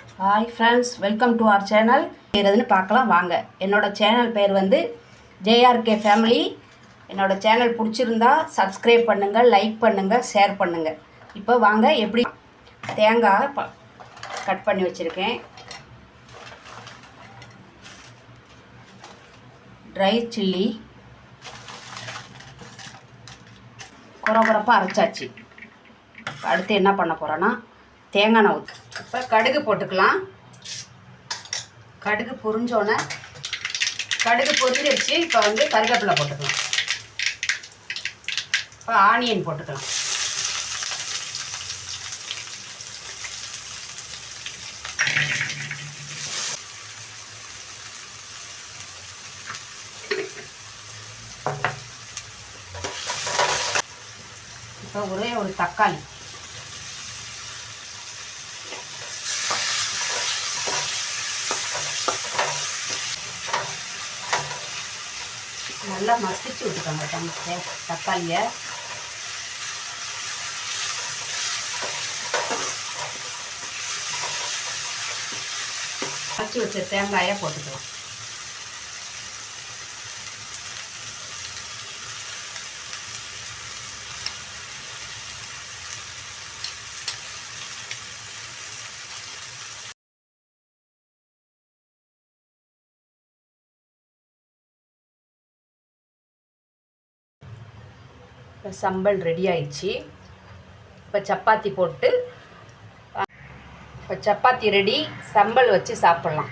Hi friends welcome to our channel செய்கிறதுன்னு பார்க்கலாம் வாங்க. என்னோடய சேனல் பேர் வந்து ஜேஆர்கே ஃபேமிலி என்னோட சேனல் பிடிச்சிருந்தா சப்ஸ்கிரைப் பண்ணுங்கள் லைக் பண்ணுங்கள் ஷேர் பண்ணுங்கள் இப்போ வாங்க எப்படி தேங்காய் ப கட் பண்ணி வச்சுருக்கேன். ட்ரை சில்லி குறகுறப்பாக அரைச்சாச்சு. அடுத்து என்ன பண்ண போகிறோன்னா தேங்காய் எண்ணெய் ஊற்று இப்போ கடுகு போட்டுக்கலாம். கடுகு பொரிஞ்சோன்னே கடுகு பொரிஞ்சிருச்சு. இப்போ வந்து கருவேப்பிலை போட்டுக்கலாம். இப்போ ஆனியன் போட்டுக்கலாம். இப்போ ஒரே ஒரு தக்காளி. நல்லா மசிச்சு விட்டுக்கோங்க தம்பி தக்காளியை. மசிச்சு வச்ச தேங்காயை போட்டுக்கலாம். இப்போ சம்பல் ரெடி ஆயிடுச்சு. இப்போ சப்பாத்தி போட்டு இப்போ சப்பாத்தி ரெடி சம்பல் வச்சு சாப்பிட்லாம்.